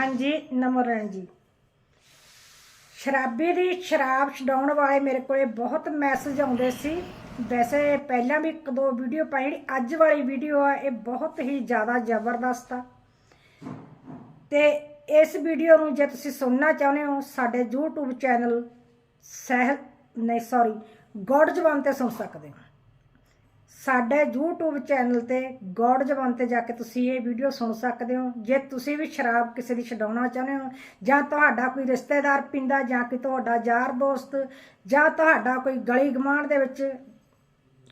ਹਾਂਜੀ ਨਮਰਨ ਜੀ। ਸ਼ਰਾਬੀ ਦੀ ਸ਼ਰਾਬ ਛਡਾਉਣ ਵਾਲੇ ਮੇਰੇ ਕੋਲੇ ਬਹੁਤ ਮੈਸੇਜ ਆਉਂਦੇ ਸੀ। ਵੈਸੇ ਪਹਿਲਾਂ ਵੀ ਇੱਕ ਦੋ ਵੀਡੀਓ ਪਾਈ ਜਿਹੜੀ ਅੱਜ ਵਾਲੀ ਵੀਡੀਓ ਆ, ਇਹ ਬਹੁਤ ਹੀ ਜ਼ਿਆਦਾ ਜ਼ਬਰਦਸਤ ਆ। ਤੇ ਇਸ ਵੀਡੀਓ ਨੂੰ ਜੇ ਤੁਸੀਂ ਸੁਣਨਾ ਚਾਹੁੰਦੇ ਹੋ, ਸਾਡੇ YouTube ਚੈਨਲ ਸਹਿ ਨਹੀਂ ਸੌਰੀ ਗੋਡ ਜਵਾਨ ਤੇ ਸੁਣ ਸਕਦੇ ਹੋ। ਸਾਡੇ YouTube ਚੈਨਲ ਤੇ ਗੋਡ ਜ਼ਬਾਨ ਤੇ ਜਾ ਕੇ ਤੁਸੀਂ ਇਹ ਵੀਡੀਓ ਸੁਣ ਸਕਦੇ ਹੋ। ਜੇ ਤੁਸੀਂ ਵੀ ਸ਼ਰਾਬ ਕਿਸੇ ਦੀ ਛਡਾਉਣਾ ਚਾਹੁੰਦੇ ਹੋ, ਜਾਂ ਤੁਹਾਡਾ ਕੋਈ ਰਿਸ਼ਤੇਦਾਰ ਪੀਂਦਾ ਜਾਂ ਕਿ ਤੁਹਾਡਾ ਯਾਰ ਦੋਸਤ, ਜਾਂ ਤੁਹਾਡਾ ਕੋਈ ਗਲੀ ਗਮਾਂਡ ਦੇ ਵਿੱਚ,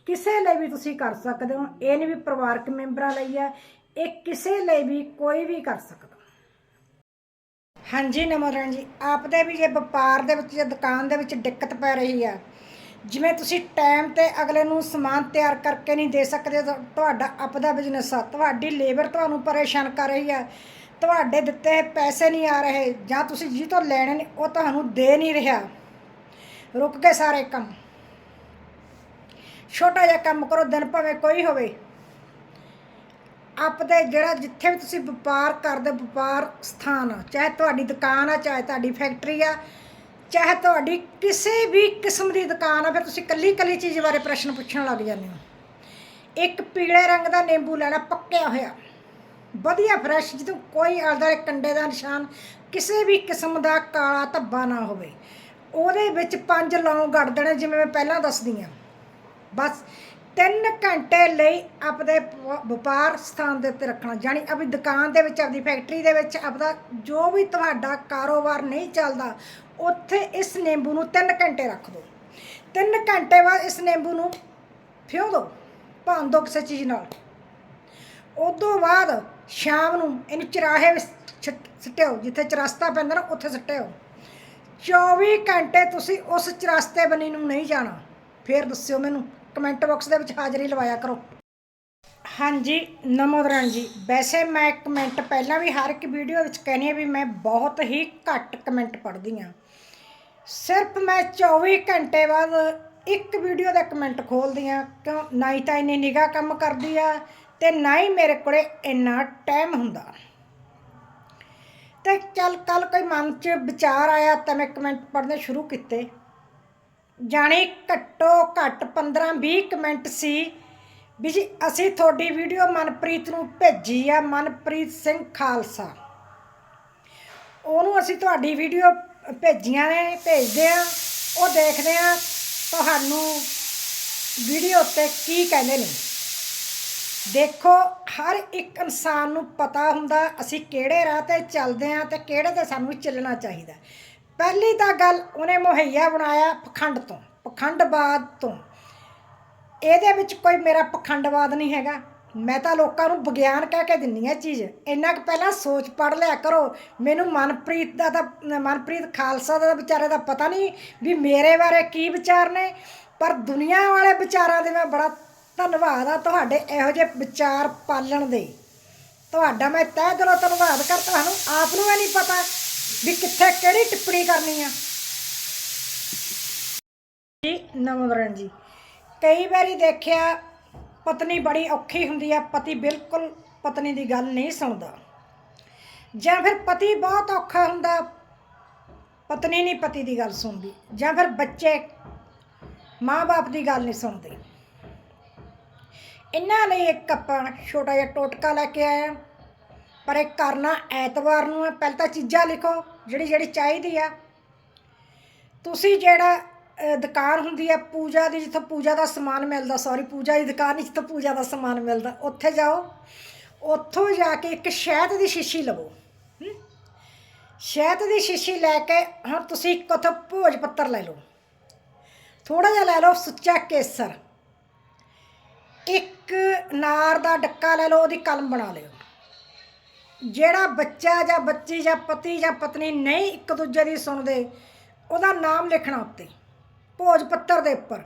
ਕਿਸੇ ਲਈ ਵੀ ਤੁਸੀਂ ਕਰ ਸਕਦੇ ਹੋ। ਇਹ ਨਹੀਂ ਵੀ ਪਰਿਵਾਰਕ ਮੈਂਬਰਾਂ ਲਈ ਹੈ, ਇਹ ਕਿਸੇ ਲਈ ਵੀ ਕੋਈ ਵੀ ਕਰ ਸਕਦਾ। ਹਾਂਜੀ ਨਮਰਨ ਜੀ ਆਪਦੇ ਵੀ ਜੇ ਵਪਾਰ ਦੇ ਵਿੱਚ, ਜਾਂ ਦੁਕਾਨ ਦੇ ਵਿੱਚ ਦਿੱਕਤ ਪੈ ਰਹੀ ਆ ਜਿਵੇਂ ਤੁਸੀਂ ਟਾਈਮ ਤੇ ਅਗਲੇ ਨੂੰ ਸਮਾਨ ਤਿਆਰ ਕਰਕੇ ਨਹੀਂ ਦੇ ਸਕਦੇ ਤੁਹਾਡਾ ਆਪਦਾ ਬਿਜ਼ਨਸ ਆ। ਤੁਹਾਡੀ ਲੇਬਰ ਤੁਹਾਨੂੰ ਪਰੇਸ਼ਾਨ ਕਰ ਰਹੀ ਆ। ਤੁਹਾਡੇ ਦਿੱਤੇ ਪੈਸੇ ਨਹੀਂ ਆ ਰਹੇ, ਜਾਂ ਤੁਸੀਂ ਜੀ ਤੋਂ ਲੈਣੇ ਨੇ, ਉਹ ਤੁਹਾਨੂੰ ਦੇ ਨਹੀਂ ਰਿਹਾ। ਰੁਕ ਕੇ ਸਾਰੇ ਕੰਮ। ਛੋਟਾ ਜਿਹਾ ਕੰਮ ਕਰੋ, ਦਿਨ ਭਾਵੇਂ ਕੋਈ ਹੋਵੇ। ਆਪਦੇ ਜਿਹੜਾ ਜਿੱਥੇ ਵੀ ਤੁਸੀਂ ਵਪਾਰ ਕਰਦੇ, ਵਪਾਰ ਸਥਾਨ ਚਾਹੇ ਤੁਹਾਡੀ ਦੁਕਾਨ ਆ, ਚਾਹੇ ਤੁਹਾਡੀ ਫੈਕਟਰੀ ਆ ਚਾਹੇ ਤੁਹਾਡੀ ਕਿਸੇ ਵੀ ਕਿਸਮ ਦੀ ਦੁਕਾਨ ਆ, ਫਿਰ ਤੁਸੀਂ ਕੱਲੀ ਕੱਲੀ ਚੀਜ਼ ਬਾਰੇ ਪ੍ਰਸ਼ਨ ਪੁੱਛਣ ਲੱਗ ਜਾਂਦੇ ਹੋ। ਇੱਕ ਪੀਲੇ ਰੰਗ ਦਾ ਨਿੰਬੂ ਲੈਣਾ ਪੱਕਿਆ ਹੋਇਆ। ਵਧੀਆ ਫਰੈਸ਼ ਜਦੋਂ ਕੋਈ ਆਲਦਾ ਕੰਡੇ ਦਾ ਨਿਸ਼ਾਨ ਕਿਸੇ ਵੀ ਕਿਸਮ ਦਾ ਕਾਲਾ ਧੱਬਾ ਨਾ ਹੋਵੇ। ਉਹਦੇ ਵਿੱਚ ਪੰਜ ਲੌਂਗ ਗੱਡ ਦੇਣੇ, ਜਿਵੇਂ ਮੈਂ ਪਹਿਲਾਂ ਦੱਸਦੀ ਆ ਬਸ 3 ਘੰਟੇ ਲਈ ਆਪਣੇ ਪ- ਵਪਾਰ ਸਥਾਨ ਦੇ ਉੱਤੇ ਰੱਖਣਾ। ਜਾਨੀ ਆਪਣੀ ਦੁਕਾਨ ਦੇ ਵਿੱਚ, ਆਪਦੀ ਫੈਕਟਰੀ ਦੇ ਵਿੱਚ, ਆਪਦਾ ਜੋ ਵੀ ਤੁਹਾਡਾ ਕਾਰੋਬਾਰ ਨਹੀਂ ਚੱਲਦਾ ਉੱਥੇ ਇਸ ਨਿੰਬੂ ਨੂੰ 3 ਘੰਟੇ ਰੱਖ ਦਿਓ। 3 ਘੰਟੇ ਬਾਅਦ ਇਸ ਨਿੰਬੂ ਨੂੰ ਫਿਓ ਦਿਓ, ਭੰਨ ਦਿਓ ਕਿਸੇ ਚੀਜ਼ ਨਾਲ। ਉਦੋਂ ਬਾਅਦ ਸ਼ਾਮ ਨੂੰ ਇਹਨੂੰ ਚਰਾਹੇ ਵਿੱਚ ਛਿੱਟ- ਸਿੱਟਿਓ, ਜਿੱਥੇ ਚਰਸਤਾ ਪੈਂਦਾ ਨਾ ਉੱਥੇ ਸਿੱਟਿਓ। 24 ਘੰਟੇ ਤੁਸੀਂ ਉਸ ਚਰਸਤੇ ਬਣੀ ਨੂੰ ਨਹੀਂ ਜਾਣਾ। ਫੇਰ ਦੱਸਿਓ ਮੈਨੂੰ, ਕਮੈਂਟ ਬਾਕਸ ਦੇ ਵਿੱਚ ਹਾਜ਼ਰੀ ਲਵਾਇਆ ਕਰੋ। ਹਾਂਜੀ ਨਮੋਦਰਨ ਜੀ। ਵੈਸੇ ਮੈਂ ਕਮੈਂਟ ਪਹਿਲਾਂ ਵੀ ਹਰ ਇੱਕ ਵੀਡੀਓ ਵਿੱਚ ਕਹਿੰਦੀ ਆ ਵੀ ਮੈਂ ਬਹੁਤ ਹੀ ਘੱਟ ਕਮੈਂਟ ਪੜ੍ਹਦੀ ਆ ਸਿਰਫ ਮੈਂ 24 ਘੰਟੇ ਬਾਅਦ ਇੱਕ ਵੀਡੀਓ ਦਾ ਕਮੈਂਟ ਖੋਲਦੀ ਆ ਕਿਉਂ? ਨਾ ਹੀ ਤਾਂ ਇੰਨੀ ਨਿਗਾਹ ਕੰਮ ਕਰਦੀ ਆ ਤੇ ਨਾ ਹੀ ਮੇਰੇ ਕੋਲੇ ਇੰਨਾ ਟਾਈਮ ਹੁੰਦਾ। ਤੇ ਚੱਲ ਕੱਲ ਕੋਈ ਮਨ 'ਚ ਵਿਚਾਰ ਆਇਆ ਤਾਂ ਮੈਂ ਕਮੈਂਟ ਪੜ੍ਹਨੇ ਸ਼ੁਰੂ ਕੀਤੇ। ਜਾਣੀ ਘੱਟੋ ਘੱਟ 15-20 ਕਮੈਂਟ ਸੀ ਵੀ ਜੀ ਅਸੀਂ ਤੁਹਾਡੀ ਵੀਡੀਓ ਮਨਪ੍ਰੀਤ ਨੂੰ ਭੇਜੀ ਆ, ਮਨਪ੍ਰੀਤ ਸਿੰਘ ਖਾਲਸਾ। ਉਹਨੂੰ ਅਸੀਂ ਤੁਹਾਡੀ ਵੀਡੀਓ ਭੇਜੀਆਂ ਨੇ, ਭੇਜਦੇ ਆ, ਉਹ ਦੇਖਦੇ ਆ ਤੁਹਾਨੂੰ ਵੀਡੀਓ ਤੇ ਕੀ ਕਹਿੰਦੇ ਨੇ। ਦੇਖੋ, ਹਰ ਇੱਕ ਇਨਸਾਨ ਨੂੰ ਪਤਾ ਹੁੰਦਾ ਅਸੀਂ ਕਿਹੜੇ ਰਾਹ ਤੇ ਚੱਲਦੇ ਆ ਤੇ ਕਿਹੜੇ ਤੇ ਸਾਨੂੰ ਚੱਲਣਾ ਚਾਹੀਦਾ। ਪਹਿਲੀ ਤਾਂ ਗੱਲ ਉਹਨੇ ਮੁਹੱਈਆ ਬਣਾਇਆ ਪਖੰਡ ਤੋਂ, ਪਖੰਡਵਾਦ ਤੋਂ। ਇਹਦੇ ਵਿੱਚ ਕੋਈ ਮੇਰਾ ਪਖੰਡਵਾਦ ਨਹੀਂ ਹੈਗਾ। ਮੈਂ ਤਾਂ ਲੋਕਾਂ ਨੂੰ ਵਿਗਿਆਨ ਕਹਿ ਕੇ ਦਿੰਨੀ ਆ ਚੀਜ਼। ਇੰਨਾ ਕੁ ਪਹਿਲਾਂ ਸੋਚ ਪੜ ਲਿਆ ਕਰੋ। ਮੈਨੂੰ ਮਨਪ੍ਰੀਤ ਦਾ ਤਾਂ, ਮਨਪ੍ਰੀਤ ਖਾਲਸਾ ਦਾ ਵਿਚਾਰੇ ਦਾ ਪਤਾ ਨਹੀਂ ਵੀ ਮੇਰੇ ਬਾਰੇ ਕੀ ਵਿਚਾਰ ਨੇ। ਪਰ ਦੁਨੀਆ ਵਾਲੇ ਵਿਚਾਰਾਂ ਦੇ ਮੈਂ ਬੜਾ ਧੰਨਵਾਦ ਆ ਤੁਹਾਡੇ ਇਹੋ ਜਿਹੇ ਵਿਚਾਰ ਪਾਲਣ ਦੇ। ਤੁਹਾਡਾ ਮੈਂ ਤਹਿ ਦਿਲੋਂ ਧੰਨਵਾਦ ਕਰ ਤੁਹਾਨੂੰ। ਆਪ ਨੂੰ ਇਹ ਨਹੀਂ ਪਤਾ ਵੀ ਕਿੱਥੇ ਕਿਹੜੀ ਟਿੱਪਣੀ ਕਰਨੀ ਆ। ਜੀ ਨਮਰਨ ਜੀ। ਕਈ ਵਾਰੀ ਦੇਖਿਆ ਪਤਨੀ ਬੜੀ ਔਖੀ ਹੁੰਦੀ ਆ ਪਤੀ ਬਿਲਕੁਲ ਪਤਨੀ ਦੀ ਗੱਲ ਨਹੀਂ ਸੁਣਦਾ। ਜਾਂ ਫਿਰ ਪਤੀ ਬਹੁਤ ਔਖਾ ਹੁੰਦਾ, ਪਤਨੀ ਨਹੀਂ ਪਤੀ ਦੀ ਗੱਲ ਸੁਣਦੀ। ਜਾਂ ਫਿਰ ਬੱਚੇ ਮਾਂ-ਬਾਪ ਦੀ ਗੱਲ ਨਹੀਂ ਸੁਣਦੇ। ਇਹਨਾਂ ਲਈ ਇੱਕ ਆਪਾਂ ਛੋਟਾ ਜਿਹਾ ਟੋਟਕਾ ਲੈ ਕੇ ਆਇਆ ਪਰ ਇਹ ਕਰਨਾ ਐਤਵਾਰ ਨੂੰ ਹੈ। ਪਹਿਲਾਂ ਤਾਂ ਚੀਜ਼ਾਂ ਲਿਖੋ ਜਿਹੜੀ ਜਿਹੜੀ ਚਾਹੀਦੀ ਆ। ਤੁਸੀਂ ਜਿਹੜਾ ਅ, ਦੁਕਾਨ ਹੁੰਦੀ ਹੈ ਪੂਜਾ ਦੀ ਜਿੱਥੋਂ ਪੂਜਾ ਦਾ ਸਮਾਨ ਮਿਲਦਾ ਸੌਰੀ ਪੂਜਾ ਦੀ ਦੁਕਾਨ ਨਹੀਂ ਜਿੱਥੋਂ ਪੂਜਾ ਦਾ ਸਮਾਨ ਮਿਲਦਾ ਉੱਥੇ ਜਾਓ ਉੱਥੋਂ ਜਾ ਕੇ ਇੱਕ ਸ਼ਹਿਦ ਦੀ ਸ਼ੀਸ਼ੀ ਲਵੋ ਹਮ? ਸ਼ਹਿਦ ਦੀ ਸ਼ੀਸ਼ੀ ਲੈ ਕੇ ਹੁਣ ਤੁਸੀਂ ਇੱਕ ਉੱਥੋਂ ਭੋਜ ਪੱਤਰ ਲੈ ਲਓ ਥੋੜਾ ਜਿਹਾ ਲੈ ਲਓ ਸੁੱਚਾ ਕੇਸਰ ਇੱਕ ਨਾਰ ਦਾ ਡੱਕਾ ਲੈ ਲਓ ਉਹਦੀ ਕਲਮ ਬਣਾ ਲਿਓ ਜਿਹੜਾ ਬੱਚਾ ਜਾਂ ਬੱਚੀ ਜਾਂ ਪਤੀ ਜਾਂ ਪਤਨੀ ਨਹੀਂ ਇੱਕ ਦੂਜੇ ਦੀ ਸੁਣਦੇ ਉਹਦਾ ਨਾਮ ਲਿਖਣਾ ਉੱਤੇ ਭੋਜ ਪੱਤਰ ਦੇ ਉੱਪਰ।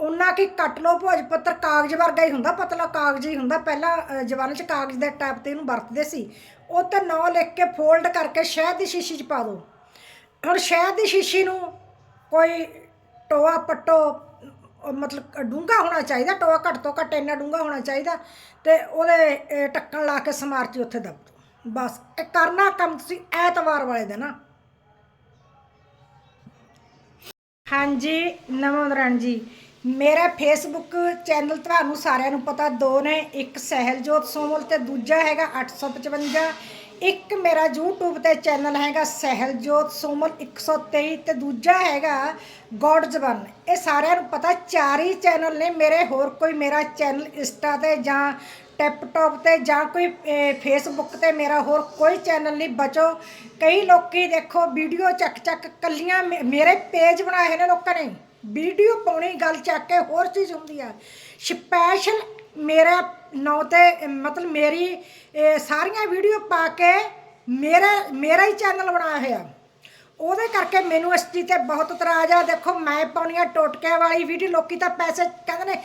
ਉਹਨਾਂ ਕੀ ਕੱਟ ਲਓ ਭੋਜ ਪੱਤਰ ਕਾਗਜ਼ ਵਰਗਾ ਹੀ ਹੁੰਦਾ ਪਤਲਾ ਕਾਗਜ਼ ਹੀ ਹੁੰਦਾ। ਪਹਿਲਾਂ ਅ, ਜ਼ਮਾਨੇ 'ਚ ਕਾਗਜ਼ ਦੇ ਟੈਪ ਤੇ ਇਹਨੂੰ ਵਰਤਦੇ ਸੀ। ਉਹ ਤੇ ਨੌ ਲਿਖ ਕੇ ਫੋਲਡ ਕਰਕੇ ਸ਼ਹਿਦ ਦੀ ਸ਼ੀਸ਼ੀ 'ਚ ਪਾ ਦਿਓ ਹੁਣ ਸ਼ਹਿਦ ਦੀ ਸ਼ੀਸ਼ੀ ਨੂੰ ਕੋਈ ਟੋਆ ਪੱਟੋ ਮਤਲਬ ਡੂੰਘਾ ਹੋਣਾ ਚਾਹੀਦਾ। ਟੋਆ ਘੱਟ ਤੋਂ ਘੱਟ ਇੰਨਾ ਡੂੰਘਾ ਹੋਣਾ ਚਾਹੀਦਾ ਤੇ ਉਹਦੇ ਟੱਕਣ ਲਾ ਕੇ ਸਮਾਰ ਉੱਥੇ ਦੱਬ ਦਿਓ ਬਸ ਇਹ ਕਰਨਾ ਕੰਮ ਤੁਸੀਂ ਐਤਵਾਰ ਵਾਲੇ ਦਿਨ। ਆ ਹਾਂਜੀ ਨਮੋਦਰਨ ਜੀ। ਮੇਰਾ ਫੇਸਬੁੱਕ ਚੈਨਲ ਤੁਹਾਨੂੰ ਸਾਰਿਆਂ ਨੂੰ ਪਤਾ, ਦੋ ਨੇ, ਇੱਕ ਸਹਿਲਜੋਤ ਸੋਮਲ ਤੇ ਦੂਜਾ ਹੈਗਾ 855 ਇੱਕ ਮੇਰਾ YouTube ਤੇ ਚੈਨਲ ਹੈਗਾ ਸਹਿਲਜੋਤ ਸੋਮਲ 123 ਤੇ ਦੂਜਾ ਹੈਗਾ ਗੋਡ ਜ਼ਬਾਨ। ਇਹ ਸਾਰਿਆਂ ਨੂੰ ਪਤਾ, ਚਾਰ ਹੀ ਚੈਨਲ ਨੇ ਮੇਰੇ, ਹੋਰ ਕੋਈ ਮੇਰਾ ਚੈਨਲ ਇੰਸਟਾ ਤੇ ਜਾਂ ਟੈਪਟਾਪ ਤੇ ਜਾਂ ਕੋਈ ਫੇਸਬੁੱਕ ਤੇ ਮੇਰਾ ਹੋਰ ਕੋਈ ਚੈਨਲ ਨਹੀਂ, ਬਚੋ। ਕਈ ਲੋਕੀ ਦੇਖੋ, ਵੀਡੀਓ ਚੱਕ ਚੱਕ ਕੱਲੀਆਂ ਮੇ- ਮੇਰੇ ਪੇਜ ਬਣਾਏ ਨੇ ਲੋਕਾਂ ਨੇ। ਵੀਡੀਓ ਪਾਉਣੀ, ਗੱਲ ਚੱਕ ਕੇ ਹੋਰ ਚੀਜ਼ ਹੁੰਦੀ ਆ। ਸਪੈਸ਼ਲ ਮੇਰਾ ਨਾਂ ਤੇ ਮਤਲਬ ਮੇਰੀ ਇਹ ਸਾਰੀਆਂ ਵੀਡੀਓ ਪਾ ਕੇ ਮੇਰਾ ਮੇਰਾ ਹੀ ਚੈਨਲ ਬਣਾਇਆ ਹੋਇਆ। ਉਹਦੇ ਕਰਕੇ ਮੈਨੂੰ ਇਸ ਚੀਜ਼ ਤੇ ਬਹੁਤ ਇਤਰਾਜ਼ ਆ। ਦੇਖੋ, ਮੈਂ ਪਾਉਣੀ ਆ ਟੋਟਕਿਆਂ ਵਾਲੀ ਵੀਡੀਓ ਲੋਕੀ ਤਾਂ ਪੈਸੇ ਕਹਿੰਦੇ ਨੇ,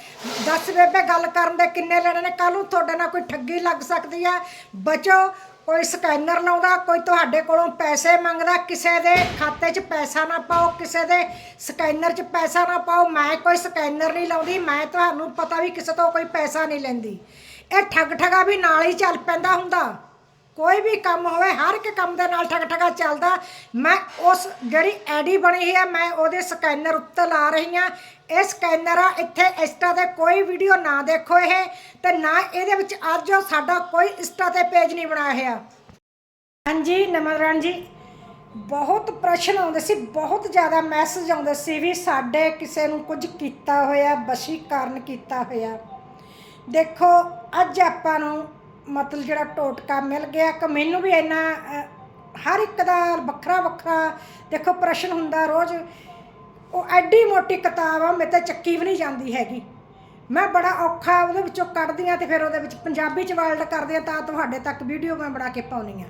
ਦੱਸ ਬੇਬੇ, ਗੱਲ ਕਰਨ ਦੇ ਕਿੰਨੇ ਲੈਣੇ ਨੇ? ਕੱਲ ਨੂੰ ਤੁਹਾਡੇ ਨਾਲ ਕੋਈ ਠੱਗੀ ਲੱਗ ਸਕਦੀ ਆ। ਬਚੋ ਕੋਈ ਸਕੈਨਰ ਲਾਉਂਦਾ, ਕੋਈ ਤੁਹਾਡੇ ਕੋਲੋਂ ਪੈਸੇ ਮੰਗਦਾ, ਕਿਸੇ ਦੇ ਖਾਤੇ 'ਚ ਪੈਸਾ ਨਾ ਪਾਓ, ਕਿਸੇ ਦੇ ਸਕੈਨਰ 'ਚ ਪੈਸਾ ਨਾ ਪਾਓ। ਮੈਂ ਕੋਈ ਸਕੈਨਰ ਨਹੀਂ ਲਾਉਂਦੀ, ਮੈਂ ਤੁਹਾਨੂੰ ਪਤਾ ਵੀ ਕਿਸੇ ਤੋਂ ਕੋਈ ਪੈਸਾ ਨਹੀਂ ਲੈਂਦੀ। ਇਹ ਠੱਗ ਠਗਾ ਵੀ ਨਾਲ ਹੀ ਚੱਲ ਪੈਂਦਾ ਹੁੰਦਾ। ਕੋਈ ਵੀ ਕੰਮ ਹੋਵੇ, ਹਰ ਇੱਕ ਕੰਮ ਦੇ ਨਾਲ ਠੱਗ ਠਗਾ ਚੱਲਦਾ। ਮੈਂ ਉਸ ਜਿਹੜੀ ਐਡੀ ਬਣੀ ਹੈ ਮੈਂ ਉਹਦੇ ਸਕੈਨਰ ਉੱਤੇ ਲਾ ਰਹੀ ਹਾਂ ਇਹ ਸਕੈਨਰ ਆ ਇੱਥੇ ਇੰਸਟਾ ਤੇ ਕੋਈ ਵੀਡੀਓ ਨਾ ਦੇਖੋ ਇਹ ਤੇ ਨਾ ਇਹਦੇ ਵਿੱਚ ਅੱਜ ਉਹ ਸਾਡਾ ਕੋਈ ਇੰਸਟਾ ਤੇ ਪੇਜ ਨਹੀਂ ਬਣਾਇਆ ਹੋਇਆ। ਹਾਂਜੀ ਨਮਰਨ ਜੀ, ਬਹੁਤ ਪ੍ਰਸ਼ਨ ਆਉਂਦੇ ਸੀ, ਬਹੁਤ ਜ਼ਿਆਦਾ ਮੈਸੇਜ ਆਉਂਦੇ ਸੀ ਵੀ ਸਾਡੇ ਕਿਸੇ ਨੂੰ ਕੁਝ ਕੀਤਾ ਹੋਇਆ ਵਸ਼ੀਕਰਨ ਕੀਤਾ ਹੋਇਆ। ਦੇਖੋ, ਅੱਜ ਆਪਾਂ ਨੂੰ ਮਤਲਬ ਜਿਹੜਾ ਟੋਟਕਾ ਮਿਲ ਗਿਆ ਕਿ ਮੈਨੂੰ ਵੀ ਇੰਨਾ ਹਰ ਇੱਕ ਦਾ ਵੱਖਰਾ ਵੱਖਰਾ ਦੇਖੋ ਪ੍ਰਸ਼ਨ ਹੁੰਦਾ ਰੋਜ਼। ਉਹ ਐਡੀ ਮੋਟੀ ਕਿਤਾਬ ਆ, ਮੇਰੇ ਤੇ ਚੱਕੀ ਵੀ ਨਹੀਂ ਜਾਂਦੀ ਹੈਗੀ। ਮੈਂ ਬੜਾ ਔਖਾ ਉਹਦੇ ਵਿੱਚੋਂ ਕੱਢਦੀ ਆ ਤੇ ਫਿਰ ਉਹਦੇ ਵਿੱਚ ਪੰਜਾਬੀ ਚ ਵਰਲਡ ਕਰਦੀ ਆ, ਤਾਂ ਤੁਹਾਡੇ ਤੱਕ ਵੀਡੀਓ ਮੈਂ ਬਣਾ ਕੇ ਪਾਉਣੀ ਆ।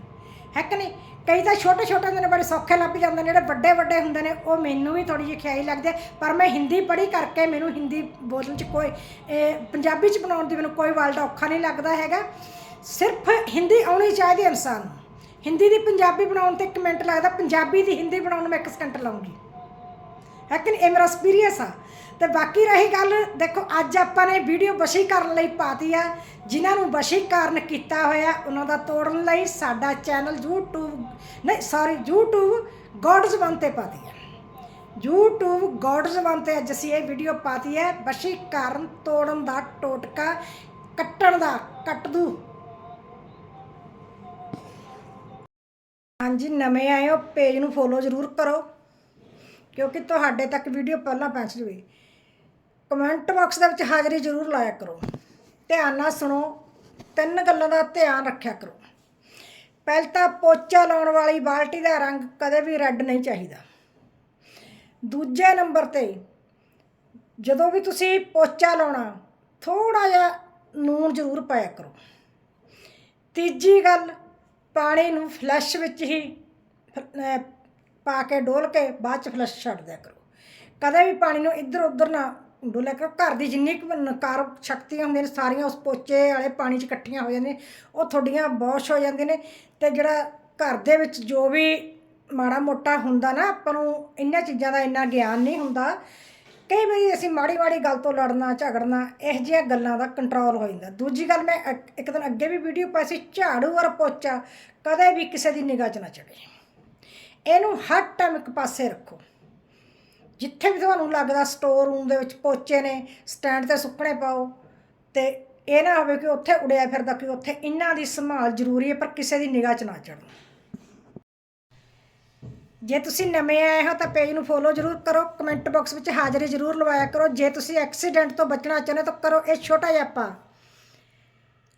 ਹੈ ਕਿ ਨਹੀਂ? ਕਈ ਤਾਂ ਛੋਟੇ ਛੋਟੇ ਹੁੰਦੇ ਨੇ, ਬੜੇ ਸੌਖੇ ਲੱਭ ਜਾਂਦੇ ਨੇ, ਜਿਹੜੇ ਵੱਡੇ ਵੱਡੇ ਹੁੰਦੇ ਨੇ, ਉਹ ਮੈਨੂੰ ਵੀ ਥੋੜੀ ਜਿਹੀ ਖਿਆਈ ਲੱਗਦੀ ਹੈ ਪਰ ਮੈਂ ਹਿੰਦੀ ਪੜ੍ਹੀ ਕਰਕੇ ਮੈਨੂੰ ਹਿੰਦੀ ਬੋਲਣ ਚ ਕੋਈ ਪੰਜਾਬੀ ਚ ਬਣਾਉਣ ਦੀ ਮੈਨੂੰ ਕੋਈ ਵਰਲਡ ਔਖਾ ਨਹੀਂ ਲੱਗਦਾ ਹੈਗਾ। ਸਿਰਫ ਹਿੰਦੀ ਆਉਣੀ ਚਾਹੀਦੀ ਇਨਸਾਨ ਨੂੰ। ਹਿੰਦੀ ਦੀ ਪੰਜਾਬੀ ਬਣਾਉਣ ਤੇ ਇੱਕ ਮਿੰਟ ਲੱਗਦਾ, ਪੰਜਾਬੀ ਦੀ ਹਿੰਦੀ ਬਣਾਉਣ ਨੂੰ ਮੈਂ 1 ਸਕਿੰਟ ਲਾਉਂਗੀ। ਹੈ ਕਿ ਨਹੀਂ? ਇਹ ਮੇਰਾ ਐਕਸਪੀਰੀਅੰਸ ਆ। ਤੇ ਬਾਕੀ ਰਹੀ ਗੱਲ, ਦੇਖੋ, ਅੱਜ ਆਪਾਂ ਨੇ ਵੀਡੀਓ ਵਸ਼ੀਕਰਨ ਲਈ ਪਾਤੀ ਆ। ਜਿਨ੍ਹਾਂ ਨੂੰ ਵਸ਼ੀਕਰਨ ਕੀਤਾ ਹੋਇਆ, ਉਹਨਾਂ ਦਾ ਤੋੜਨ ਲਈ ਸਾਡਾ ਚੈਨਲ YouTube, ਨਹੀਂ ਸੌਰੀ YouTube ਗੋਡਸ ਵਨ ਤੇ ਪਾਤੀ ਹੈ YouTube ਗੋਡਸ ਵਨ ਤੇ ਅੱਜ ਅਸੀਂ ਇਹ ਵੀਡੀਓ ਪਾਤੀ ਹੈ ਵਸ਼ੀਕਰਨ ਤੋੜਨ ਦਾ ਟੋਟਕਾ, ਕੱਟਣ ਦਾ, ਕੱਟ ਦੂ। ਹਾਂਜੀ, ਨਵੇਂ ਆਏ ਹੋ ਪੇਜ ਨੂੰ ਫੋਲੋ ਜ਼ਰੂਰ ਕਰੋ। ਕਿਉਂਕਿ ਤੁਹਾਡੇ ਤੱਕ ਵੀਡੀਓ ਪਹਿਲਾਂ ਪਹੁੰਚ ਜਵੇ ਕਮੈਂਟ ਬਾਕਸ ਦੇ ਵਿੱਚ ਹਾਜ਼ਰੀ ਜ਼ਰੂਰ ਲਾਇਆ ਕਰੋ। ਧਿਆਨ ਨਾਲ ਸੁਣੋ। ਤਿੰਨ ਗੱਲਾਂ ਦਾ ਧਿਆਨ ਰੱਖਿਆ ਕਰੋ। ਪਹਿਲ ਤਾਂ ਪੋਚਾ ਲਾਉਣ ਵਾਲੀ ਬਾਲਟੀ ਦਾ ਰੰਗ ਕਦੇ ਵੀ ਰੈੱਡ ਨਹੀਂ ਚਾਹੀਦਾ। ਦੂਜੇ ਨੰਬਰ ਤੇ, ਜਦੋਂ ਵੀ ਤੁਸੀਂ ਪੋਚਾ ਲਾਉਣਾ ਥੋੜਾ ਜਿਹਾ ਨੂਨ ਜ਼ਰੂਰ ਪਾਇਆ ਕਰੋ। ਤੀਜੀ ਗੱਲ, ਪਾਣੀ ਨੂੰ ਫਲੈਸ਼ ਵਿੱਚ ਹੀ ਪਾ ਕੇ ਡੋਲ ਕੇ ਬਾਅਦ ਚ ਫਲੈਸ਼ ਛੱਡ ਦਿਆ ਕਰੋ। ਕਦੇ ਵੀ ਪਾਣੀ ਨੂੰ ਇੱਧਰ ਉੱਧਰ ਨਾ ਡੋਲਿਆ ਕਰੋ। ਘਰ ਦੀ ਜਿੰਨੀ ਕੁ ਨਕਾਰ ਸ਼ਕਤੀਆਂ ਹੁੰਦੀਆਂ ਨੇ, ਸਾਰੀਆਂ ਉਸ ਪੋਚੇ ਵਾਲੇ ਪਾਣੀ 'ਚ ਇਕੱਠੀਆਂ ਹੋ ਜਾਂਦੀਆਂ ਨੇ, ਉਹ ਤੁਹਾਡੀਆਂ ਵਾਸ਼ ਹੋ ਜਾਂਦੀਆਂ ਨੇ ਤੇ ਜਿਹੜਾ ਘਰ ਦੇ ਵਿੱਚ ਜੋ ਵੀ ਮਾੜਾ ਮੋਟਾ ਹੁੰਦਾ ਨਾ, ਆਪਾਂ ਨੂੰ ਇਹਨਾਂ ਚੀਜ਼ਾਂ ਦਾ ਇੰਨਾ ਗਿਆਨ ਨਹੀਂ ਹੁੰਦਾ। ਕਈ ਵਾਰੀ ਅਸੀਂ ਮਾੜੀ ਮਾੜੀ ਗੱਲ ਤੋਂ ਲੜਨਾ, ਝਗੜਨਾ, ਇਹੋ ਜਿਹੀਆਂ ਗੱਲਾਂ ਦਾ ਕੰਟਰੋਲ ਹੋ ਜਾਂਦਾ। ਦੂਜੀ ਗੱਲ ਮੈਂ ਇੱਕ- ਇੱਕ ਦਿਨ ਅੱਗੇ ਵੀ ਵੀਡੀਓ ਪਾਈ ਸੀ, ਝਾੜੂ ਔਰ ਪੋਚਾ, ਕਦੇ ਵੀ ਕਿਸੇ ਦੀ ਨਿਗਾਹ 'ਚ ਨਾ ਚੜੇ। ਇਹਨੂੰ ਹਰ ਟਾਈਮ ਇੱਕ ਪਾਸੇ ਰੱਖੋ। ਜਿੱਥੇ ਵੀ ਤੁਹਾਨੂੰ ਲੱਗਦਾ ਸਟੋਰ ਰੂਮ ਦੇ ਵਿੱਚ ਪੋਚੇ ਨੇ ਸਟੈਂਡ ਤੇ ਸੁੱਕਣੇ ਪਾਓ ਤੇ ਇਹ ਨਾ ਹੋਵੇ ਕਿ ਉੱਥੇ ਉੜਿਆ ਫਿਰਦਾ ਕਿ ਉੱਥੇ ਇਹਨਾਂ ਦੀ ਸੰਭਾਲ ਜ਼ਰੂਰੀ ਹੈ ਪਰ ਕਿਸੇ ਦੀ ਨਿਗਾਹ 'ਚ ਨਾ ਚੜਨ ਜੇ ਤੁਸੀਂ ਨਵੇਂ ਆਏ ਹੋ ਤਾਂ ਪੇਜ ਨੂੰ ਫੋਲੋ ਜ਼ਰੂਰ ਕਰੋ ਕਮੈਂਟ ਬਾਕਸ ਵਿੱਚ ਹਾਜ਼ਰੀ ਜ਼ਰੂਰ ਲਵਾਇਆ ਕਰੋ। ਜੇ ਤੁਸੀਂ ਐਕਸੀਡੈਂਟ ਤੋਂ ਬਚਣਾ ਚਾਹੁੰਦੇ ਹੋ ਤਾਂ ਕਰੋ ਇਹ ਛੋਟਾ ਜਿਹਾ ਆਪਾਂ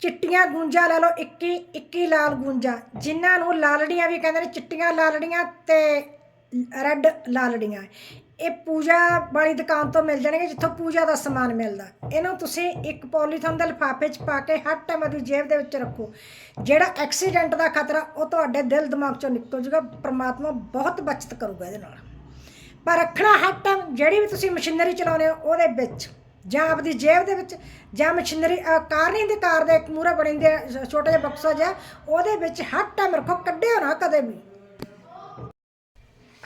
ਚਿੱਟੀਆਂ ਗੂੰਜਾਂ ਲੈ ਲਓ 21 21 ਲਾਲ ਗੂੰਜਾਂ। ਜਿਨ੍ਹਾਂ ਨੂੰ ਲਾਲੜੀਆਂ ਵੀ ਕਹਿੰਦੇ ਨੇ, ਚਿੱਟੀਆਂ ਲਾਲੜੀਆਂ ਤੇ ਰੈੱਡ ਲਾਲੜੀਆਂ। ਇਹ ਪੂਜਾ ਵਾਲੀ ਦੁਕਾਨ ਤੋਂ ਮਿਲ ਜਾਣਗੇ, ਜਿੱਥੋਂ ਪੂਜਾ ਦਾ ਸਮਾਨ ਮਿਲਦਾ। ਇਹਨੂੰ ਤੁਸੀਂ ਇੱਕ ਪੋਲੀਥੀਨ ਦੇ ਲਿਫਾਫੇ 'ਚ ਪਾ ਕੇ ਹਰ ਟਾਈਮ ਆਪਣੀ ਜੇਬ ਦੇ ਵਿੱਚ ਰੱਖੋ। ਜਿਹੜਾ ਐਕਸੀਡੈਂਟ ਦਾ ਖਤਰਾ, ਉਹ ਤੁਹਾਡੇ ਦਿਲ ਦਿਮਾਗ 'ਚੋਂ ਨਿਕਲ ਜੂਗਾ ਪ੍ਰਮਾਤਮਾ ਬਹੁਤ ਬਚਤ ਕਰੂਗਾ ਇਹਦੇ ਨਾਲ। ਪਰ ਰੱਖਣਾ ਹਰ ਟਾਈਮ ਜਿਹੜੀ ਵੀ ਤੁਸੀਂ ਮਸ਼ੀਨਰੀ ਚਲਾਉਂਦੇ ਹੋ, ਉਹਦੇ ਵਿੱਚ ਜਾਂ ਆਪਦੀ ਜੇਬ ਦੇ ਵਿੱਚ, ਜਾਂ ਮਸ਼ੀਨਰੀ, ਅਹ, ਕਾਰ ਨਹੀਂ ਦੀ ਕਾਰ ਦੇ ਇੱਕ ਮੂਹਰੇ ਬਣੀ ਛੋਟਾ ਜਿਹਾ ਬਕਸਾ ਜਿਹਾ, ਉਹਦੇ ਵਿੱਚ ਹਰ ਟਾਈਮ ਰੱਖੋ ਕੱਢਿਓ ਨਾ ਕਦੇ ਵੀ।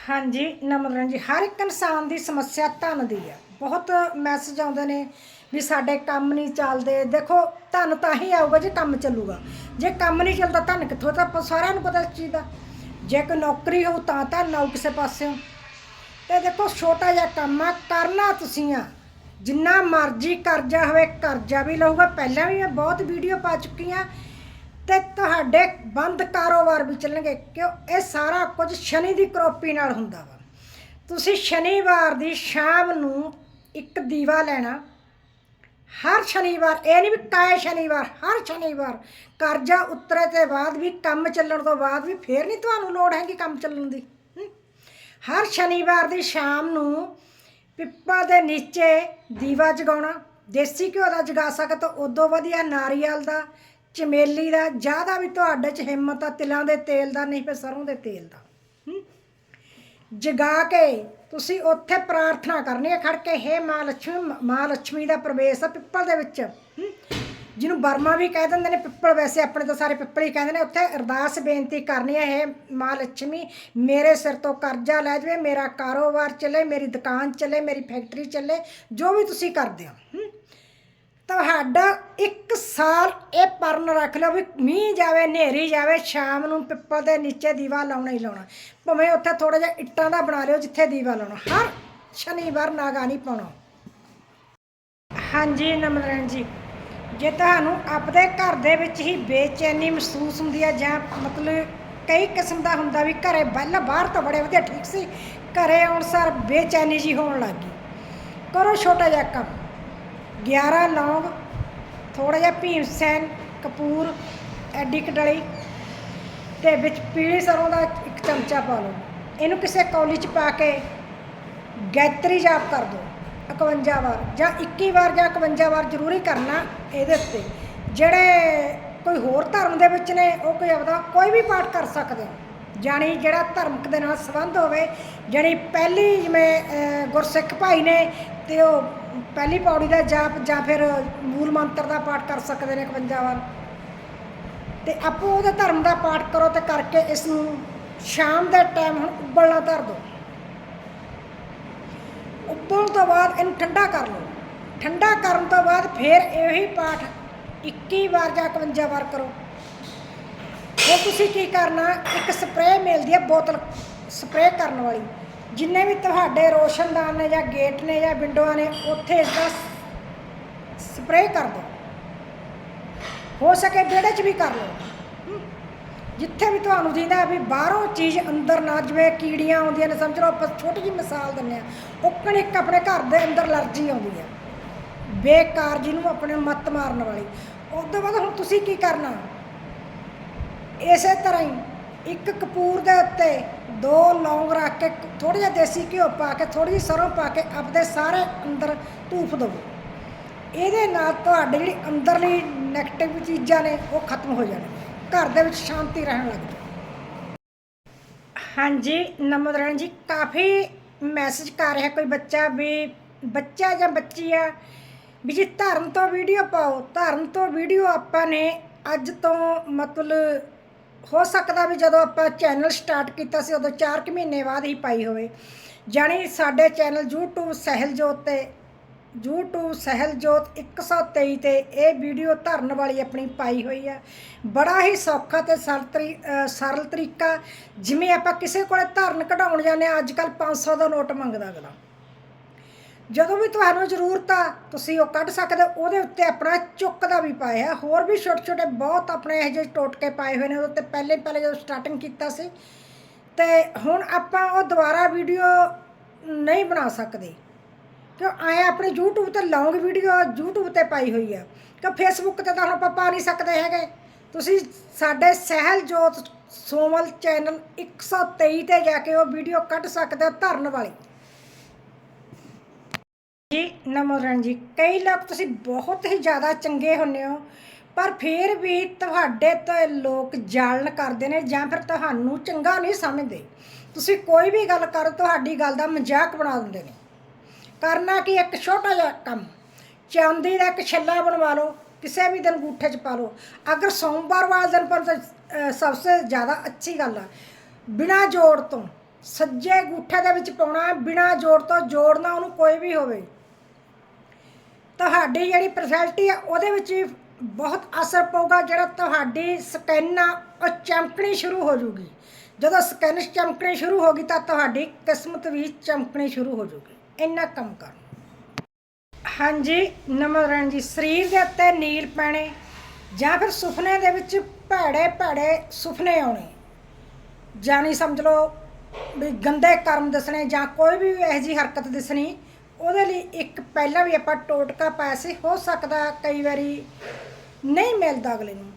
ਹਾਂਜੀ ਨਮਰਨ ਜੀ, ਹਰ ਇੱਕ ਇਨਸਾਨ ਦੀ ਸਮੱਸਿਆ ਧਨ ਦੀ ਹੈ। ਬਹੁਤ ਮੈਸੇਜ ਆਉਂਦੇ ਨੇ ਵੀ ਸਾਡੇ ਕੰਮ ਨਹੀਂ ਚੱਲਦੇ। ਦੇਖੋ, ਧਨ ਤਾਂ ਹੀ ਆਊਗਾ ਜੇ ਕੰਮ ਚੱਲੂਗਾ। ਜੇ ਕੰਮ ਨਹੀਂ ਚੱਲਦਾ, ਧਨ ਕਿੱਥੋਂ, ਤਾਂ ਸਾਰਿਆਂ ਨੂੰ ਪਤਾ ਇਸ ਚੀਜ਼ ਦਾ। ਜੇ ਕੋਈ ਨੌਕਰੀ ਹੋਊ, ਤਾਂ ਧਨ ਆਊ ਕਿਸੇ ਪਾਸਿਓਂ। ਤੇ ਦੇਖੋ, ਛੋਟਾ ਜਿਹਾ ਕੰਮ ਆ, ਕਰਨਾ ਤੁਸੀਂ ਆ। ਜਿੰਨਾ ਮਰਜ਼ੀ ਕਰਜ਼ਾ ਹੋਵੇ, ਕਰਜ਼ਾ ਵੀ ਲਊਗਾ। ਪਹਿਲਾਂ ਵੀ ਮੈਂ ਬਹੁਤ ਵੀਡੀਓ ਪਾ ਚੁੱਕੀ ਆ ਤੇ ਤੁਹਾਡੇ ਬੰਦ ਕਾਰੋਬਾਰ ਵੀ ਚੱਲਣਗੇ, ਕਿਉਂ ਇਹ ਸਾਰਾ ਕੁਝ ਸ਼ਨੀ ਦੀ ਕਰੋਪੀ ਨਾਲ ਹੁੰਦਾ ਵਾ। ਤੁਸੀਂ ਸ਼ਨੀਵਾਰ ਦੀ ਸ਼ਾਮ ਨੂੰ ਇੱਕ ਦੀਵਾ ਲੈਣਾ। ਹਰ ਸ਼ਨੀਵਾਰ, ਇਹ ਨਹੀਂ ਵੀ ਕਾਏ ਸ਼ਨੀਵਾਰ, ਹਰ ਸ਼ਨੀਵਾਰ ਕਰਜ਼ਾ ਉਤਰੇ ਤੇ ਬਾਅਦ ਵੀ ਕੰਮ ਚੱਲਣ ਤੋਂ ਬਾਅਦ ਵੀ ਫੇਰ ਨਹੀਂ ਤੁਹਾਨੂੰ ਲੋੜ ਹੈਗੀ ਕੰਮ ਚੱਲਣ ਦੀ। ਹਰ ਸ਼ਨੀਵਾਰ ਦੀ ਸ਼ਾਮ ਨੂੰ ਪਿੱਪਲ ਦੇ ਨੀਚੇ ਦੀਵਾ ਜਗਾਉਣਾ, ਦੇਸੀ ਘਿਓ ਦਾ ਜਗਾ ਸਕਤ ਉਦੋਂ ਵਧੀਆ ਨਾਰੀਅਲ ਦਾ, ਚਮੇਲੀ ਦਾ ਜ਼ਿਆਦਾ ਵੀ ਤੁਹਾਡੇ 'ਚ ਹਿੰਮਤ ਆ ਤਿਲਾਂ ਦੇ ਤੇਲ ਦਾ, ਨਹੀਂ ਫਿਰ ਸਰੋਂ ਦੇ ਤੇਲ ਦਾ। ਜਗਾ ਕੇ ਤੁਸੀਂ ਉੱਥੇ ਪ੍ਰਾਰਥਨਾ ਕਰਨੀ ਹੈ ਖੜ ਕੇ, ਹੇ ਮਾਂ ਲక్ష్ਮੀ ਮਾਂ ਲక్ష్ਮੀ ਦਾ ਪ੍ਰਵੇਸ਼ ਆ ਪਿੱਪਲ ਦੇ ਵਿੱਚ। ਜਿਹਨੂੰ ਬਰਮਾ ਵੀ ਕਹਿ ਦਿੰਦੇ ਨੇ, ਪਿੱਪਲ ਵੈਸੇ ਆਪਣੇ ਤਾਂ ਸਾਰੇ ਪਿੱਪਲ ਹੀ ਕਹਿੰਦੇ ਨੇ, ਉੱਥੇ ਅਰਦਾਸ ਬੇਨਤੀ ਕਰਨੀ ਹੈ, ਹੇ ਮਾਂ ਲక్ష్ਮੀ ਮੇਰੇ ਸਿਰ ਤੋਂ ਕਰਜ਼ਾ ਲੈ ਜਾਵੇ, ਮੇਰਾ ਕਾਰੋਬਾਰ ਚੱਲੇ, ਮੇਰੀ ਦੁਕਾਨ ਚੱਲੇ, ਮੇਰੀ ਫੈਕਟਰੀ ਚੱਲੇ, ਜੋ ਵੀ ਤੁਸੀਂ ਕਰਦੇ ਹੋ ਤੁਹਾਡਾ ਇੱਕ ਸਾਲ ਇਹ ਪਰਨ ਰੱਖ ਲਓ ਵੀ ਮੀਂਹ ਜਾਵੇ, ਹਨੇਰੀ ਜਾਵੇ, ਸ਼ਾਮ ਨੂੰ ਪਿੱਪਲ ਦੇ ਨੀਚੇ ਦੀਵਾ ਲਾਉਣਾ ਹੀ ਲਾਉਣਾ। ਭਾਵੇਂ ਉੱਥੇ ਥੋੜਾ ਜਿਹਾ ਇੱਟਾਂ ਦਾ ਬਣਾ ਲਿਓ, ਜਿੱਥੇ ਦੀਵਾ ਲਾਉਣਾ। ਹਰ ਸ਼ਨੀਵਾਰ ਨਾਗਾ ਨਹੀਂ ਪਾਉਣਾ। ਹਾਂਜੀ ਨਮਰਨ ਜੀ। ਜੇ ਤੁਹਾਨੂੰ ਆਪਣੇ ਘਰ ਦੇ ਵਿੱਚ ਹੀ ਬੇਚੈਨੀ ਮਹਿਸੂਸ ਹੁੰਦੀ ਹੈ ਜਾਂ ਮਤਲਬ ਕਈ ਕਿਸਮ ਦਾ ਹੁੰਦਾ ਵੀ ਘਰੇ ਪਹਿਲਾਂ ਬਾਹਰ ਤਾਂ ਬੜੇ ਵਧੀਆ ਠੀਕ ਸੀ, ਘਰੇ ਆਉਣ ਸਾਰ ਬੇਚੈਨੀ ਜੀ ਹੋਣ ਲੱਗ ਗਈ। ਕਰੋ ਛੋਟਾ ਜਿਹਾ ਕੰਮ। 11 ਲੌਂਗ ਥੋੜਾ ਜਿਹਾ ਭੀਮ ਸੈਨ, ਕਪੂਰ, ਐਡੀ ਕਡਲੀ ਤੇ ਵਿੱਚ ਪੀਲੀ ਸਰੋਂ ਦਾ ਇੱਕ ਚਮਚਾ ਪਾ ਲਓ। ਇਹਨੂੰ ਕਿਸੇ ਕੌਲੀ 'ਚ ਪਾ ਕੇ ਗੈਤਰੀ ਜਾਪ ਕਰ ਦਿਓ। 51 ਵਾਰ ਜਾਂ 21 ਵਾਰ ਜਾਂ 51 ਵਾਰ ਜ਼ਰੂਰੀ ਕਰਨਾ ਇਹਦੇ ਉੱਤੇ। ਜਿਹੜੇ ਕੋਈ ਹੋਰ ਧਰਮ ਦੇ ਵਿੱਚ ਨੇ, ਉਹ ਕੋਈ ਆਪਦਾ ਕੋਈ ਵੀ ਪਾਠ ਕਰ ਸਕਦੇ ਹੋ ਜਾਣੀ ਜਿਹੜਾ ਧਰਮਕ ਦੇ ਨਾਲ ਸੰਬੰਧ ਹੋਵੇ, ਜਾਣੀ ਪਹਿਲੀ ਜਿਵੇਂ ਗੁਰਸਿੱਖ ਭਾਈ ਨੇ ਤੇ ਉਹ ਪਹਿਲੀ ਪੌੜੀ ਦਾ ਜਾਪ ਜਾਂ ਫਿਰ ਮੂਲ ਮੰਤਰ ਦਾ ਪਾਠ ਕਰ ਸਕਦੇ ਨੇ 51 ਵਾਰ। ਤੇ ਆਪੋ ਉਹਦੇ ਧਰਮ ਦਾ ਪਾਠ ਕਰੋ ਤੇ ਕਰਕੇ ਇਸ ਨੂੰ ਸ਼ਾਮ ਦੇ ਟਾਈਮ ਹੁਣ ਉਬਲਣਾ ਧਰ ਦਿਓ। ਉਬਲਣ ਤੋਂ ਬਾਅਦ ਇਹਨੂੰ ਠੰਡਾ ਕਰ ਲਓ। ਠੰਡਾ ਕਰਨ ਤੋਂ ਬਾਅਦ ਫਿਰ ਇਹੀ ਪਾਠ 21 ਵਾਰ ਜਾਂ 51 ਵਾਰ ਕਰੋ। ਫਿਰ ਤੁਸੀਂ ਕੀ ਕਰਨਾ, ਇੱਕ ਸਪਰੇਅ ਮਿਲਦੀ ਹੈ ਬੋਤਲ ਸਪਰੇਅ ਕਰਨ ਵਾਲੀ। ਜਿੰਨੇ ਵੀ ਤੁਹਾਡੇ ਰੋਸ਼ਨਦਾਨ ਨੇ ਜਾਂ ਗੇਟ ਨੇ ਜਾਂ ਵਿੰਡੋਆਂ ਨੇ, ਉੱਥੇ ਇਸ ਦਾ ਸਪਰੇਅ ਕਰ ਦਿਓ। ਹੋ ਸਕੇ ਵਿਹੜੇ 'ਚ ਵੀ ਕਰ ਲਓ। ਜਿੱਥੇ ਵੀ ਤੁਹਾਨੂੰ ਦਿੰਦਾ ਵੀ ਬਾਹਰੋਂ ਚੀਜ਼ ਅੰਦਰ ਨਾ ਜਿਵੇਂ ਕੀੜੀਆਂ ਆਉਂਦੀਆਂ ਨੇ, ਸਮਝ ਲਓ ਆਪਾਂ ਛੋਟੀ ਜਿਹੀ ਮਿਸਾਲ ਦਿੰਦੇ ਆ ਉੱਕਣ ਇੱਕ ਆਪਣੇ ਘਰ ਦੇ ਅੰਦਰ ਅਲਰਜੀ ਆਉਂਦੀ ਹੈ, ਬੇਕਾਰ ਜਿਹਨੂੰ ਆਪਣੇ ਮੱਤ ਮਾਰਨ ਵਾਲੀ। ਉਸ ਤੋਂ ਬਾਅਦ ਹੁਣ ਤੁਸੀਂ ਕੀ ਕਰਨਾ? ਇਸੇ ਤਰ੍ਹਾਂ ਹੀ ਇੱਕ ਕਪੂਰ ਦੇ ਉੱਤੇ ਦੋ ਲੌਂਗ ਰੱਖ ਕੇ ਥੋੜਾ ਜਿਹਾ ਦੇਸੀ ਘਿਓ ਪਾ ਕੇ ਥੋੜੀ ਜਿਹੀ ਸਰੋਂ ਪਾ ਕੇ ਆਪਦੇ ਸਾਰੇ ਅੰਦਰ ਧੂਫ ਦਿਓ ਇਹਦੇ ਨਾਲ ਤੁਹਾਡੇ ਜਿਹੜੀ ਅੰਦਰਲੀ 네ਗੇਟਿਵ ਚੀਜ਼ਾਂ ਨੇ, ਉਹ ਖਤਮ ਹੋ ਜਾਣਗੀਆਂ। ਘਰ ਦੇ ਵਿੱਚ ਸ਼ਾਂਤੀ ਰਹਿਣ ਲੱਗ ਜੂ ਹਾਂਜੀ ਨਮਦਰਨ ਜੀ, ਕਾਫੀ ਮੈਸੇਜ ਕਰ ਰਿਹਾ ਕੋਈ ਬੱਚਾ ਵੀ, ਬੱਚਾ ਜਾਂ ਬੱਚੀ ਆ, ਵੀ ਜੀ ਧਰਮ ਤੋਂ ਵੀਡੀਓ ਪਾਓ। ਧਰਮ ਤੋਂ ਵੀਡੀਓ ਆਪਾਂ ਨੇ ਅੱਜ ਤੋਂ ਮਤਲਬ ਹੋ ਸਕਦਾ ਵੀ ਜਦੋਂ ਆਪਾਂ ਚੈਨਲ ਸਟਾਰਟ ਕੀਤਾ ਸੀ, ਉਦੋਂ 4 ਕੁ ਮਹੀਨੇ ਬਾਅਦ ਹੀ ਪਾਈ ਹੋਵੇ। ਜਾਣੀ ਸਾਡੇ ਚੈਨਲ YouTube ਸਹਿਲਜੋਤ ਤੇ YouTube ਸਹਿਲਜੋਤ 123 ਤੇ ਇਹ ਵੀਡੀਓ ਧਰਨ ਵਾਲੀ ਆਪਣੀ ਪਾਈ ਹੋਈ ਆ ਬੜਾ ਹੀ ਸੌਖਾ ਤੇ ਸਰਲ ਤਰੀ- ਸਰਲ ਤਰੀਕਾ। ਜਿਵੇਂ ਆਪਾਂ ਕਿਸੇ ਕੋਲੇ ਧਰਨ ਕਢਾਉਣ ਜਾਂਦੇ ਆ ਅੱਜ ਕੱਲ 500 ਦਾ ਨੋਟ ਮੰਗਦਾ ਅਗਲਾ। ਜਦੋਂ ਵੀ ਤੁਹਾਨੂੰ ਜ਼ਰੂਰਤ ਆ, ਤੁਸੀਂ ਉਹ ਕੱਢ ਸਕਦੇ ਹੋ। ਉਹਦੇ ਉੱਤੇ ਆਪਣਾ ਚੁੱਕ ਦਾ ਵੀ ਪਾਇਆ ਹੋਰ ਵੀ ਛੋਟੇ ਛੋਟੇ ਬਹੁਤ ਆਪਣੇ ਇਹੋ ਜਿਹੇ ਟੋਟਕੇ ਪਾਏ ਹੋਏ ਨੇ। ਉਹਦੇ ਉੱਤੇ ਪਹਿਲੇ ਪਹਿਲੇ ਜਦੋਂ ਸਟਾਰਟਿੰਗ ਕੀਤਾ ਸੀ। ਤੇ ਹੁਣ ਆਪਾਂ ਉਹ ਦੁਬਾਰਾ ਵੀਡੀਓ ਨਹੀਂ ਬਣਾ ਸਕਦੇ। ਕਿਉਂ ਆਏ ਆਪਣੇ YouTube ਤੇ ਲੌਂਗ ਵੀਡੀਓ YouTube ਤੇ ਪਾਈ ਹੋਈ ਆ। ਕਿ Facebook ਤੇ ਤਾਂ ਹੁਣ ਆਪਾਂ ਪਾ ਨਹੀਂ ਸਕਦੇ ਹੈਗੇ। ਤੁਸੀਂ ਸਾਡੇ ਸਹਿਲ ਜੋਤ ਸੋਮਲ ਚੈਨਲ 123 ਤੇ ਜਾ ਕੇ ਉਹ ਵੀਡੀਓ ਕੱਢ ਸਕਦੇ ਹੋ ਧਰਨ ਵਾਲੀ। ਜੀ ਨਮੋਰਨ ਜੀ, ਕਈ ਲੋਕ ਤੁਸੀਂ ਬਹੁਤ ਹੀ ਜ਼ਿਆਦਾ ਚੰਗੇ ਹੁੰਨੇ ਹੋ, ਪਰ ਫਿਰ ਵੀ ਤੁਹਾਡੇ ਤੋਂ ਲੋਕ ਜਾਲਣ ਕਰਦੇ ਨੇ ਜਾਂ ਫਿਰ ਤੁਹਾਨੂੰ ਚੰਗਾ ਨਹੀਂ ਸਮਝਦੇ। ਤੁਸੀਂ ਕੋਈ ਵੀ ਗੱਲ ਕਰੋ, ਤੁਹਾਡੀ ਗੱਲ ਦਾ ਮਜ਼ਾਕ ਬਣਾ ਦਿੰਦੇ ਨੇ। ਕਰਨਾ ਕੀ ਇੱਕ ਛੋਟਾ ਜਿਹਾ ਕੰਮ। ਚਾਂਦੀ ਦਾ ਇੱਕ ਛੱਲਾ ਬਣਵਾ ਲਓ, ਕਿਸੇ ਵੀ ਦਿਨ ਗੂਠੇ 'ਚ ਪਾ ਲਓ। ਅਗਰ ਸੋਮਵਾਰ ਵਾਲੇ ਦਿਨ ਪਰ ਸਭ ਤੋਂ ਜ਼ਿਆਦਾ ਅੱਛੀ ਗੱਲ ਆ। ਬਿਨਾ ਜੋੜ ਤੋਂ, ਸੱਜੇ ਗੂਠੇ ਦੇ ਵਿੱਚ ਪਾਉਣਾ ਬਿਨਾ ਜੋੜ ਤੋਂ ਜੋੜਨਾ ਉਹਨੂੰ ਕੋਈ ਵੀ ਹੋਵੇ। ਤੁਹਾਡੀ ਜਿਹੜੀ ਪਰਸਨੈਲਿਟੀ ਆ, ਉਹਦੇ ਵਿੱਚ ਵੀ ਬਹੁਤ ਅਸਰ ਪਊਗਾ, ਜਿਹੜਾ ਤੁਹਾਡੀ ਸਕਿਨ ਆ, ਉਹ ਚਮਕਣੀ ਸ਼ੁਰੂ ਹੋ ਜੂਗੀ। ਜਦੋਂ ਸਕਿਨ ਚਮਕਣੀ ਸ਼ੁਰੂ ਹੋ ਗਈ ਤਾਂ ਤੁਹਾਡੀ ਕਿਸਮਤ ਵੀ ਚਮਕਣੀ ਸ਼ੁਰੂ ਹੋ ਜੂਗੀ। ਇੰਨਾ ਕੰਮ ਕਰ। ਹਾਂਜੀ ਨਮਰਨ ਜੀ, ਸਰੀਰ ਦੇ ਉੱਤੇ ਨੀਲ ਪੈਣੇ ਜਾਂ ਫਿਰ ਸੁਪਨੇ ਦੇ ਵਿੱਚ ਭੈੜੇ ਭੈੜੇ ਸੁਪਨੇ ਆਉਣੇ। ਜਾਨੀ ਸਮਝ ਲਓ ਵੀ ਗੰਦੇ ਕਰਮ ਦੱਸਣੇ ਜਾਂ ਕੋਈ ਵੀ ਇਹੋ ਜਿਹੀ ਹਰਕਤ ਦਿਸਣੀ, ਉਹਦੇ ਲਈ ਇੱਕ ਪਹਿਲਾਂ ਵੀ ਆਪਾਂ ਟੋਟਕਾ ਪਾਇਆ ਸੀ, ਹੋ ਸਕਦਾ ਕਈ ਵਾਰੀ ਨਹੀਂ ਮਿਲਦਾ ਅਗਲੇ ਨੂੰ।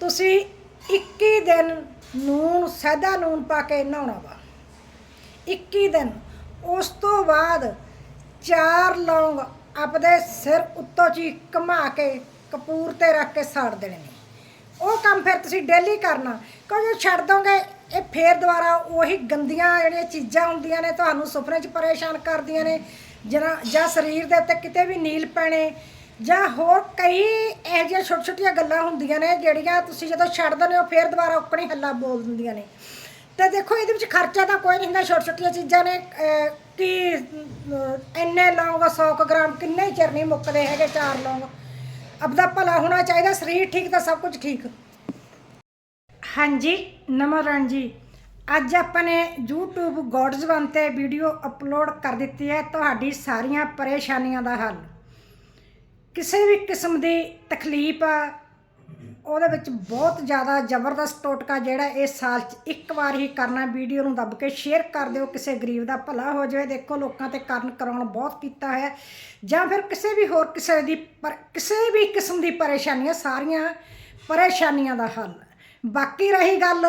ਤੁਸੀਂ 21 ਦਿਨ ਨੂਨ, ਸੈਦਾ ਨੂਨ ਪਾ ਕੇ ਨਹਾਉਣਾ ਵਾ। 21 ਦਿਨ ਉਸ ਤੋਂ ਬਾਅਦ ਚਾਰ ਲੌਂਗ ਆਪਦੇ ਸਿਰ ਉੱਤੋਂ ਜੀ ਘੁਮਾ ਕੇ ਕਪੂਰ ਤੇ ਰੱਖ ਕੇ ਸਾੜ ਦੇਣੇ ਨੇ। ਉਹ ਕੰਮ ਫਿਰ ਤੁਸੀਂ ਡੇਲੀ ਕਰਨਾ, ਕਿਉਂਕਿ ਛੱਡ ਦੋਗੇ, ਇਹ ਫੇਰ ਦੁਬਾਰਾ ਉਹੀ ਗੰਦੀਆਂ ਜਿਹੜੀਆਂ ਚੀਜ਼ਾਂ ਹੁੰਦੀਆਂ ਨੇ, ਤੁਹਾਨੂੰ ਸੁਪਨੇ 'ਚ ਪਰੇਸ਼ਾਨ ਕਰਦੀਆਂ ਨੇ ਜਾਂ ਸਰੀਰ ਦੇ ਉੱਤੇ ਕਿਤੇ ਵੀ ਨੀਲ ਪੈਣੇ, ਜਾਂ ਹੋਰ ਕਈ ਇਹੋ ਜਿਹੀਆਂ ਛੋਟੀਆਂ ਛੋਟੀਆਂ ਗੱਲਾਂ ਹੁੰਦੀਆਂ ਨੇ, ਜਿਹੜੀਆਂ ਤੁਸੀਂ ਜਦੋਂ ਛੱਡ ਦਿੰਦੇ ਹੋ, ਫੇਰ ਦੁਬਾਰਾ ਆਪਣੀ ਹੱਲਾ ਬੋਲ ਦਿੰਦੀਆਂ ਨੇ। ਤੇ ਦੇਖੋ ਇਹਦੇ ਵਿੱਚ ਖਰਚਾ ਤਾਂ ਕੋਈ ਨਹੀਂ ਹੁੰਦਾ ਛੋਟੀਆਂ ਛੋਟੀਆਂ ਚੀਜ਼ਾਂ ਨੇ ਅਹ, ਕਿ ਅਹ, ਇੰਨੇ ਲੌਂਗ 100 ਕੁ ਗ੍ਰਾਮ ਕਿੰਨੇ ਹੀ ਚਿਰ ਨਹੀਂ ਮੁੱਕਦੇ ਹੈਗੇ ਚਾਰ ਲੌਂਗ। ਆਪਦਾ ਭਲਾ ਹੋਣਾ ਚਾਹੀਦਾ ਸਰੀਰ ਠੀਕ ਤਾਂ ਸਭ ਕੁਝ ਠੀਕ। ਹਾਂਜੀ ਨਮਰਨ ਜੀ। ਅੱਜ ਆਪਾਂ ਨੇ YouTube ਗੋਡਸ ਵਨ ਤੇ ਵੀਡੀਓ ਅਪਲੋਡ ਕਰ ਦਿੱਤੀ ਹੈ ਤੁਹਾਡੀ ਸਾਰੀਆਂ ਪਰੇਸ਼ਾਨੀਆਂ ਦਾ ਹੱਲ। ਕਿਸੇ ਵੀ ਕਿਸਮ ਦੀ ਤਕਲੀਫ ਆ ਉਹਦੇ ਵਿੱਚ ਬਹੁਤ ਜ਼ਿਆਦਾ ਜ਼ਬਰਦਸਤ ਟੋਟਕਾ ਜਿਹੜਾ ਇਸ ਸਾਲ 'ਚ ਇੱਕ ਵਾਰ ਹੀ ਕਰਨਾ, ਵੀਡੀਓ ਨੂੰ ਦੱਬ ਕੇ ਸ਼ੇਅਰ ਕਰ ਦਿਓ, ਕਿਸੇ ਗਰੀਬ ਦਾ ਭਲਾ ਹੋ ਜਾਵੇ। ਦੇਖੋ, ਲੋਕਾਂ ਤੇ ਕਰਨ ਕਰਾਉਣ ਬਹੁਤ ਕੀਤਾ ਹੈ। ਜਾਂ ਫਿਰ ਕਿਸੇ ਵੀ ਹੋਰ ਕਿਸੇ ਦੀ ਪਰ, ਕਿਸੇ ਵੀ ਕਿਸਮ ਦੀ ਪਰੇਸ਼ਾਨੀਆਂ, ਸਾਰੀਆਂ ਪਰੇਸ਼ਾਨੀਆਂ ਦਾ ਹੱਲ। ਬਾਕੀ ਰਹੀ ਗੱਲ,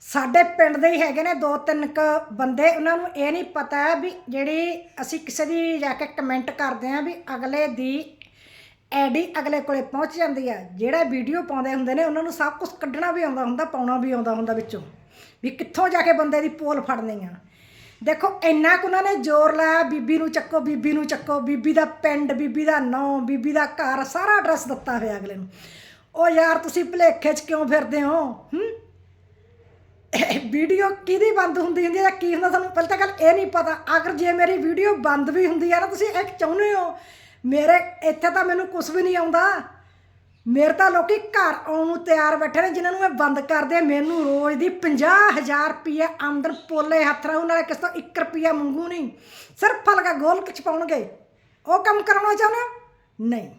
ਸਾਡੇ ਪਿੰਡ ਦੇ ਹੀ ਹੈਗੇ ਨੇ ਦੋ ਤਿੰਨ ਕ ਬੰਦੇ, ਉਹਨਾਂ ਨੂੰ ਇਹ ਨਹੀਂ ਪਤਾ ਵੀ ਜਿਹੜੀ ਅਸੀਂ ਕਿਸੇ ਦੀ ਜਾ ਕੇ ਕਮੈਂਟ ਕਰਦੇ ਆਂ ਵੀ ਅਗਲੇ ਦੀ ਐਡੀ ਅਗਲੇ ਕੋਲੇ ਪਹੁੰਚ ਜਾਂਦੀ ਆ, ਜਿਹੜਾ ਵੀਡੀਓ ਪਾਉਂਦੇ ਹੁੰਦੇ ਨੇ, ਉਹਨਾਂ ਨੂੰ ਸਭ ਕੁਝ ਕੱਢਣਾ ਵੀ ਆਉਂਦਾ ਹੁੰਦਾ, ਪਾਉਣਾ ਵੀ ਆਉਂਦਾ ਹੁੰਦਾ ਵਿੱਚੋਂ, ਵੀ ਕਿੱਥੋਂ ਜਾ ਕੇ ਬੰਦੇ ਦੀ ਪੋਲ ਫੜਨੀ ਆ। ਦੇਖੋ, ਇੰਨਾ ਕੁ ਉਹਨਾਂ ਨੇ ਜ਼ੋਰ ਲਾਇਆ, ਬੀਬੀ ਨੂੰ ਚੱਕੋ, ਬੀਬੀ ਨੂੰ ਚੱਕੋ, ਬੀਬੀ ਦਾ ਪਿੰਡ, ਬੀਬੀ ਦਾ ਨਾਂ, ਬੀਬੀ ਦਾ ਘਰ, ਸਾਰਾ ਐਡਰੈਸ ਦਿੱਤਾ ਹੋਇਆ ਅਗਲੇ ਨੂੰ। ਉਹ ਯਾਰ, ਤੁਸੀਂ ਭੁਲੇਖੇ 'ਚ ਕਿਉਂ ਫਿਰਦੇ ਹੋ? ਹੂੰ? ਵੀਡੀਓ ਕਿਹਦੀ ਬੰਦ ਹੁੰਦੀ ਹੁੰਦੀ ਹੈ ਕੀ ਹੁੰਦਾ ਤੁਹਾਨੂੰ ਪਹਿਲਾਂ ਤਾਂ ਗੱਲ ਇਹ ਨਹੀਂ ਪਤਾ। ਅਗਰ ਜੇ ਮੇਰੀ ਵੀਡੀਓ ਬੰਦ ਵੀ ਹੁੰਦੀ ਹੈ ਨਾ, ਤੁਸੀਂ ਇਹ ਚਾਹੁੰਦੇ ਹੋ ਮੇਰੇ ਇੱਥੇ ਤਾਂ ਮੈਨੂੰ ਕੁਝ ਵੀ ਨਹੀਂ ਆਉਂਦਾ। ਮੇਰੇ ਤਾਂ ਲੋਕੀ ਘਰ ਆਉਣ ਨੂੰ ਤਿਆਰ ਬੈਠੇ ਨੇ, ਜਿਨ੍ਹਾਂ ਨੂੰ ਮੈਂ ਬੰਦ ਕਰਦੇ ਆ ਮੈਨੂੰ ਰੋਜ਼ ਦੀ 50000 ਰੁਪਏ ਆਮਦਨ ਪੋਲੇ ਹੱਥ ਰਹੂ ਨਾਲੇ ਕਿਸ ਤੋਂ 1 ਰੁਪਿਆ ਮੰਗੂ ਨਹੀਂ। ਸਿਰਫ ਹਲਕਾ ਗੋਲ ਕਿਚ ਪਾਉਣਗੇ। ਉਹ ਕੰਮ ਕਰਾਉਣਾ ਚਾਹੁੰਦੇ ਹੋ? ਨਹੀਂ।